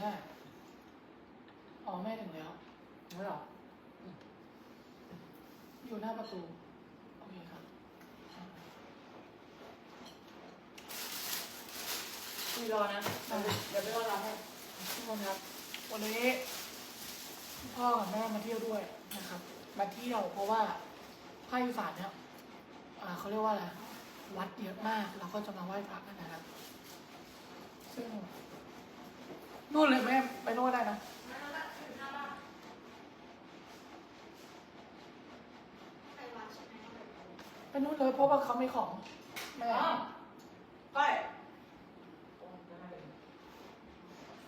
แม่อ๋อแม่ถึงแล้วไม่หรออืมอยู่หน้าประตู โอเคครับคุยรอนะ เดี๋ยวไปรอรับให้ทุกคนครับ วันนี้พ่อกับแม่มาเที่ยวด้วยนะครับ มาเที่ยวเพราะว่าภาคอีสานเนี่ยอ่าเขาเรียกว่าอะไร วัดเยอะมาก เราก็จะมาไหว้พระกันนะครับ ซึ่ง นู่นเลยแม่ไปโน่นได้นะไปนู่นเลยเพราะว่าเขาไม่ของแม่อ๋อก้อย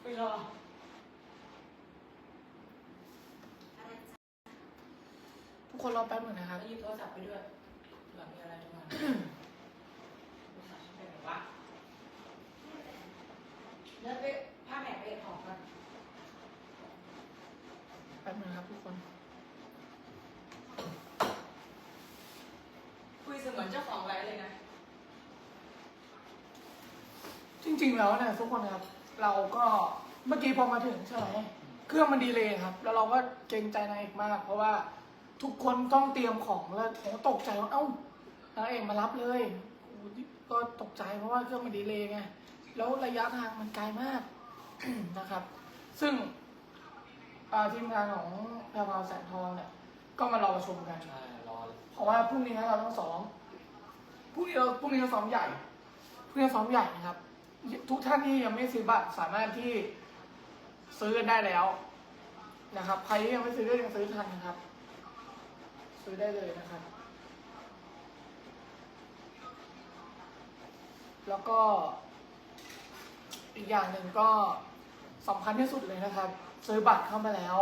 ไปรอทุกคนรอแป๊บหนึ่งนะครับแล้วหยิบโทรศัพท์ไปด้วยเผื่อมีอะไรโทรมาโทรศัพท์ฉันไปไหนวะแล้วไปผ้าแหนกไปออกกัน แป๊บหนึงครับทุกคน คุยเสมือนเจ้าของไลฟ์เลยนะ จริง ๆ แล้วเนี่ยทุกคนครับ เราก็เมื่อกี้พอมาถึงใช่ไหมเครื่องมันดีเลยครับ แล้วเราก็เกรงใจนายเอกมาก เพราะว่าทุกคนต้องเตรียมของแล้วผมก็ตกใจว่าเอ้านายเอกมารับเลยโอ้โหก็ตกใจเพราะว่าเครื่องมันดีเลยไงแล้วระยะทางมันไกลมากนะครับ ซึ่ง อ่าทีมงานของแพรวพราวแสงทองเนี่ย ก็มารอประชุมกัน ใช่รอเพราะว่าพรุ่งนี้เราต้องซ้อม พรุ่งนี้เราพรุ่งนี้เราซ้อมใหญ่ พรุ่งนี้เราซ้อมใหญ่นะครับ ทุกท่านที่ยังไม่ซื้อบัตรสามารถที่ซื้อกันได้แล้วนะครับ ใครที่ยังไม่ซื้อก็ยังซื้อทันนะครับ ซื้อได้เลยนะครับ แล้วก็อีกอย่างหนึ่งก็สำคัญที่สุดเลยนะครับ ซื้อบัตรเข้ามาแล้ว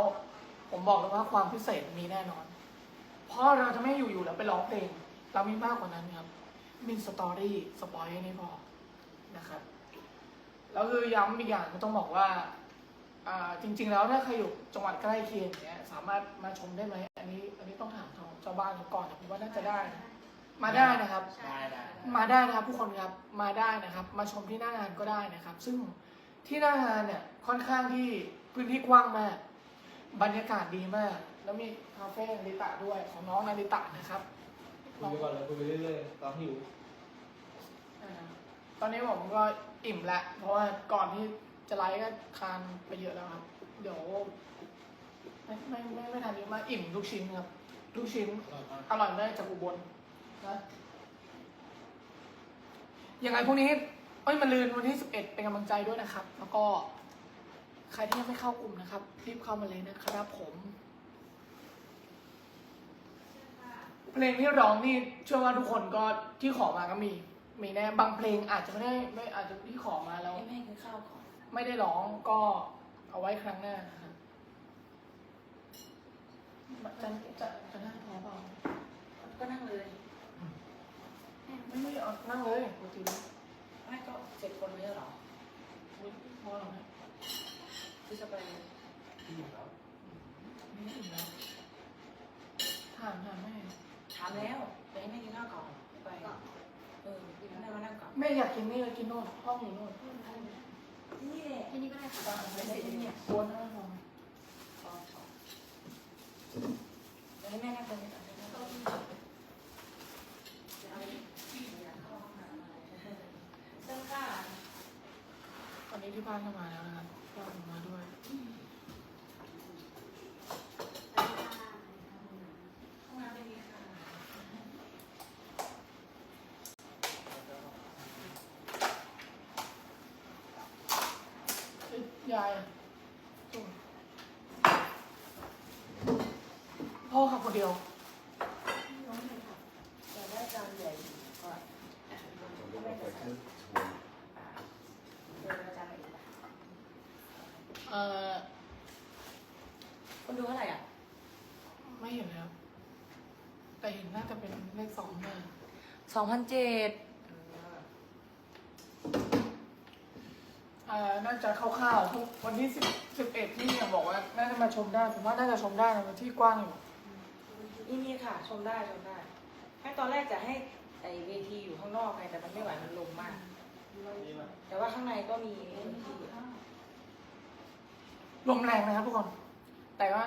ผมบอกเลยว่าความพิเศษมีแน่นอน เพราะเราจะไม่อยู่ๆแล้วไปร้องเพลง เรามีมากกว่านั้นครับ มีสตอรี่สปอยให้นี่พอนะครับแล้วคือย้ำอีกอย่างก็ต้องบอกว่าอ่าจริง ๆ แล้วถ้าใครอยู่จังหวัดใกล้เคียงเนี้ยสามารถมาชมได้ไหมอันนี้ อันนี้ต้องถามทางเจ้าบ้านก่อนนะผมว่าน่าจะได้นะมาได้นะครับได้ได้มาได้นะครับผู้คนครับมาได้นะครับ มาชมที่หน้างานก็ได้นะครับ ซึ่งที่หน้างานเนี่ยค่อนข้างที่ พื้นที่กว้างมาก บรรยากาศดีมาก แล้วมีคาเฟ่นาริตะด้วยของน้องนาริตะนะครับคุยไปก่อนเลยคุยไปเรื่อยๆตอนหิวอ่าตอนนี้ผมก็อิ่มแล้วเพราะว่าก่อนที่จะไลฟ์ก็ทานไปเยอะแล้วครับ เดี๋ยวไม่ไม่ไม่ไม่ทานเยอะมากอิ่มลูกชิ้นครับลูกชิ้นอร่อยมากจากอุบลนะยังไงพวกนี้เอ้ยมาลืนวันที่สิบเอ็ดเป็นกำลังใจด้วยนะครับ แล้วก็ ใครที่ยังไม่เข้ากลุ่มนะครับรีบเข้ามาเลยนะครับผม เพลงที่ร้องนี่เชื่อว่าทุกคนก็ที่ขอมาก็มี มีแน่บางเพลงอาจจะไม่ได้ไม่อาจจะที่ขอมาแล้วให้แม่กินข้าวก่อนไม่ได้ร้องก็เอาไว้ครั้งหน้านะครับจะจะจะนั่งพอเปล่าก็นั่งเลยไม่ไม่เอานั่งเลยปกติแล้วไม่ก็เจ็ดคนไม่ใช่เหรออุ๊ยพอหรอนะ ที่จะไปที่อยู่แล้วไม่ถึงแล้วถามถามแม่ถามแล้วแต่ให้แม่กินข้าวก่อนไปเออแม่มานั่งก่อนแม่อยากกินนี่เลยกินโน่นห้องอยู่โน่นนี่แหละที่นี่ก็ได้ค่ะ บ้านไม่ได้ที่เนี่ยบนห้องนอน ขอขอเดี๋ยวให้แม่นั่งตรงนี้ก่อนให้แม่นั่งตรงนี้เสื้อผ้า ตอ นี้ที่บ้านก็มาแล้วนะครับก็มาด้วยยายพ่อขับคนเดียว แต่ได้จานใหญ่ก่อนไม่ได้ใส่เดี๋ยวเราจานใหญ่อีก เอ่อ คนดูเท่าไหร่อะ ไม่เห็นแล้ว แต่ เห็นน่าจะเป็นเลขสองแน่สองพันเจ็ดอ่าน่าจะคร่าวๆทุกวันที่สิบสิบเอ็ดที่เนี่ยบอกว่าน่าจะมาชมได้ผมว่าน่าจะชมได้นะมันที่กว้างอยู่นี่นี่ค่ะ ชมได้ชมได้แค่ตอนแรกจะให้ไอเวทีอยู่ข้างนอกไงแต่มันไม่ไหวมันลมมากนี่มาแต่ว่าข้างในก็มีพื้นที่ลมแรงนะครับทุกคน แต่ว่า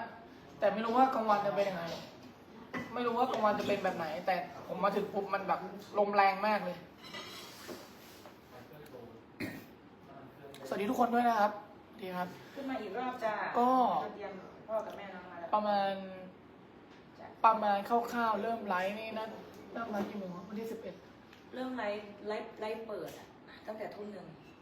แต่ไม่รู้ว่ากลางวันจะเป็นยังไง ไม่รู้ว่ากลางวันจะเป็นแบบไหน แต่ผมมาถึงปุ๊บมันแบบลมแรงมากเลย สวัสดีทุกคนด้วยนะครับสวัสดีครับ ขึ้นมาอีกรอบจ้าก็ เตรียมพ่อกับแม่น้องมาแล้วประมาณจ้ะประมาณคร่าวๆเริ่มไลฟ์นี่นะเริ่มไลฟ์กี่โมงครับวันที่สิบเอ็ด เริ่มไลฟ์ไลฟ์ไลฟ์เปิดอะตั้งแต่ทุ่มหนึ่ง